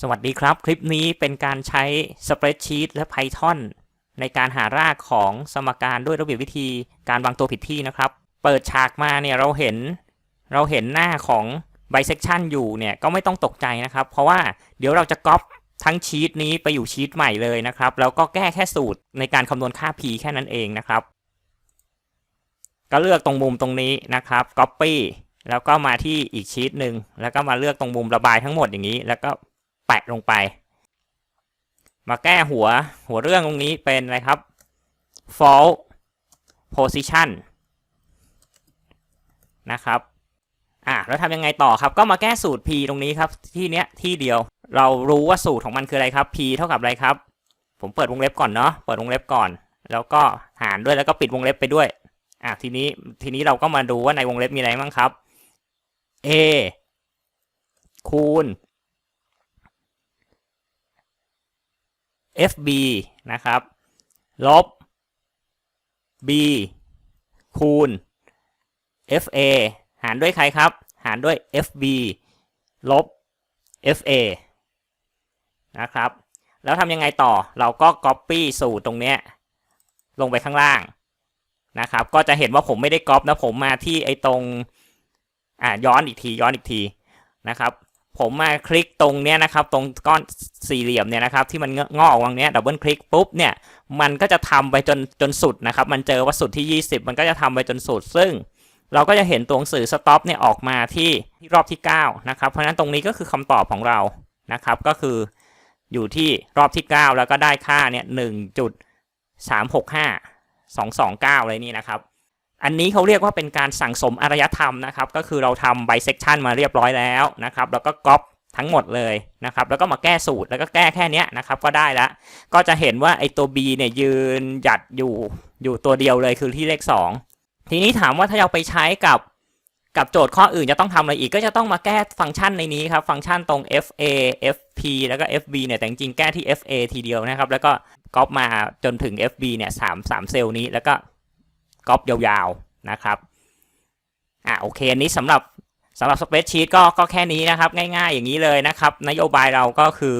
สวัสดีครับ คลิปนี้เป็นการใช้ Spreadsheet และ Python ในการหารากของสมการด้วยระเบียบวิธีการวางตัวผิดที่นะครับ เปิดฉากมาเนี่ยเราเห็นเราเห็นหน้าของ bisection อยู่เนี่ยก็ไม่ต้องตกใจนะครับ เพราะว่าเดี๋ยวเราจะก๊อปทั้งชีตนี้ไปอยู่ชีตใหม่เลยนะครับ แล้วก็แก้แค่สูตรในการคำนวณค่า p แค่นั้นเองนะครับ ก็เลือกตรงมุมตรงนี้นะครับ copy แล้วก็มาที่อีกชีตหนึ่งแล้วก็มาเลือกตรงมุมระบายทั้งหมดอย่างนี้ แล้วก็ แปะลงไป มาแก้หัวหัวเรื่องตรงนี้เป็นอะไรครับ false position นะครับอะแล้วทำยังไงต่อครับ ก็มาแก้สูตร p ตรงนี้ครับ ที่เนี้ยที่เดียว เรารู้ว่าสูตรของมันคืออะไรครับ p เท่ากับอะไรครับ ผมเปิดวงเล็บก่อนเนาะ เปิดวงเล็บก่อน แล้วก็หารด้วยแล้วก็ปิดวงเล็บไปด้วย อะทีนี้ทีนี้เราก็มาดูว่าในวงเล็บมีอะไรบ้างครับ a คูณ fb นะครับ ลบ b คูณ fa หารด้วยใครครับ หารด้วย fb ลบ fa นะครับ แล้วทำยังไงต่อ เราก็ copy สูตรตรงเนี้ย ลงไปข้างล่างนะครับ ก็จะเห็นว่าผมไม่ได้ก๊อปนะ ผมมาที่ไอ้ตรง อ่าย้อนอีกที ย้อนอีกทีนะครับ ผมมาคลิกตรงเนี้ยนะครับ ตรงก้อนสี่เหลี่ยมเนี่ยนะครับที่มันงอกออกตรงเนี้ยดับเบิลคลิกปุ๊บเนี่ยมันก็จะทำไปจนจนสุดนะครับ มันเจอว่าสุดที่ 20 มันก็จะทำไปจนสุด ซึ่ง เราก็จะเห็นตัวหนังสือสต็อปเนี่ยออกมาที่ที่รอบที่9นะครับเพราะฉะนั้นตรงนี้ก็คือคำตอบของเรานะครับ ก็คืออยู่ที่รอบที่ 9 แล้วก็ได้ค่าเนี่ย1.365 229เลยนี่นะครับ อันนี้เขาเรียกว่าเป็นการสั่งสมอารยธรรมนะครับ ก็คือเราทำ bisection มาเรียบร้อยแล้วนะครับ แล้วก็ก๊อปทั้งหมดเลยนะครับ แล้วก็มาแก้สูตรแล้วก็แก้แค่นี้นะครับ ก็ได้แล้วก็จะเห็นว่าไอ้ตัว b เนี่ยยืนหยัดอยู่อยู่ตัวเดียวเลยคือที่เลข 2 ทีนี้ถามว่าถ้าเราไปใช้กับกับโจทย์ข้ออื่นจะต้องทำอะไรอีกก็จะต้องมาแก้ฟังก์ชันในนี้ครับ ฟังก์ชันตรง fa fp แล้วก็ fb เนี่ยแต่จริงๆแก้ที่ fa ทีเดียวนะครับ แล้วก็ก๊อปมาจนถึง fb เนี่ยสามสามเซลล์นี้แล้วก็ ก๊อปยาวๆนะครับอะโอเคอันนี้สำหรับสำหรับสเปซชีตก็ก็แค่นี้นะครับ ง่ายๆอย่างนี้เลยนะครับ นโยบายเราก็คือ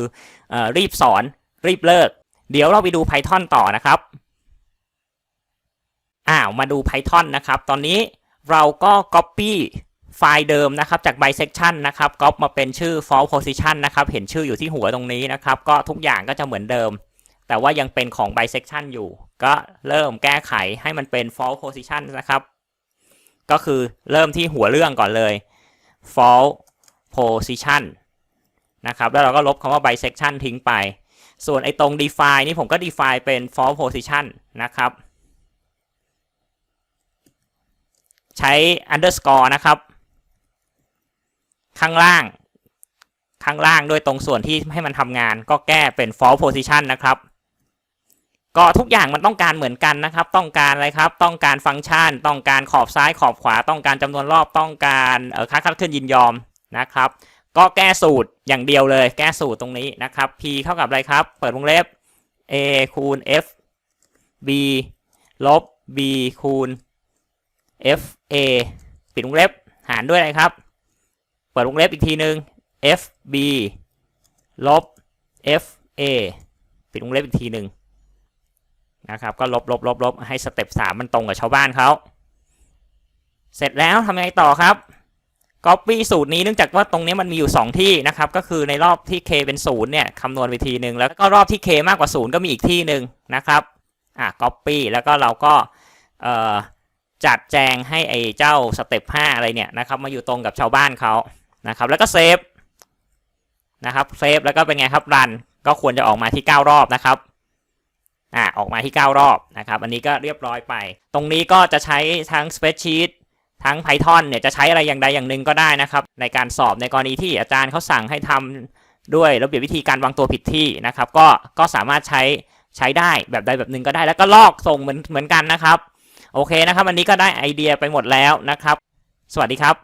ออรีบสอนรีบเลิก เดี๋ยวเราไปดู Python ต่อนะครับอ้าวมาดู Python นะครับ ตอนนี้เราก็ Copy ไฟล์เดิมนะครับจาก bisection นะครับก๊อปมาเป็นชื่อ false position นะครับ เห็นชื่ออยู่ที่หัวตรงนี้นะครับ ก็ทุกอย่างก็จะเหมือนเดิม แต่ว่ายังเป็นของ bisection อยู่ ก็เริ่มแก้ไขให้มันเป็น false position นะครับ ก็คือเริ่มที่หัวเรื่องก่อนเลย false position นะครับ แล้วเราก็ลบคำว่า bisection ทิ้งไป ส่วนไอ้ตรง define นี่ผมก็ define เป็น false position นะครับ ใช้ underscore นะครับ ข้างล่างข้างล่างด้วยตรงส่วนที่ให้มันทำงานก็แก้เป็น false position นะครับ ก็ทุกอย่างมันต้องการเหมือนกันนะครับ ต้องการอะไรครับ ต้องการฟังก์ชัน ต้องการขอบซ้ายขอบขวา ต้องการจำนวนรอบ ต้องการเออค่าคัดขึ้นยินยอมนะครับ ก็แก้สูตรอย่างเดียวเลย แก้สูตรตรงนี้นะครับ p เท่ากับอะไรครับ เปิดวงเล็บ a คูณ f b ลบ b คูณ f a ปิดวงเล็บ หารด้วยอะไรครับ เปิดวงเล็บอีกทีหนึ่ง f b ลบ f a ปิดวงเล็บอีกทีหนึ่ง นะครับก็ลบลบลบลบให้สเต็ปสามมันตรงกับชาวบ้านเขาเสร็จแล้วทำยังไงต่อครับ Copy สูตรนี้เนื่องจากว่าตรงนี้มันมีอยู่ 2 ที่นะครับ ก็คือในรอบที่ k เป็น0เนี่ยคำนวณไปทีหนึ่งแล้วก็รอบที่ k มากกว่า 0 ก็มีอีกที่หนึ่งนะครับอะ Copy แล้วก็เราก็จัดแจงให้ไอ้เจ้าสเต็ป5อะไรเนี่ยนะครับมาอยู่ตรงกับชาวบ้านเขานะครับ แล้วก็เซฟนะครับเซฟแล้วก็เป็นไงครับรันก็ควรจะออกมาที่ 9 รอบนะครับ อ่าออกมาที่ 9 รอบนะครับ อันนี้ก็เรียบร้อยไป ตรงนี้ก็จะใช้ทั้ง Spreadsheet ทั้ง Python เนี่ยจะใช้อะไรอย่างใดอย่างหนึ่งก็ได้นะครับ ในการสอบในกรณีที่อาจารย์เขาสั่งให้ทำด้วยระเบียบวิธีการวางตัวผิดที่นะครับ ก็ก็สามารถใช้ใช้ได้แบบใดแบบหนึ่งก็ได้ แล้วก็ลอกส่งเหมือนเหมือนกันนะครับ โอเคนะครับ วันนี้ก็ได้ไอเดียไปหมดแล้วนะครับ สวัสดีครับ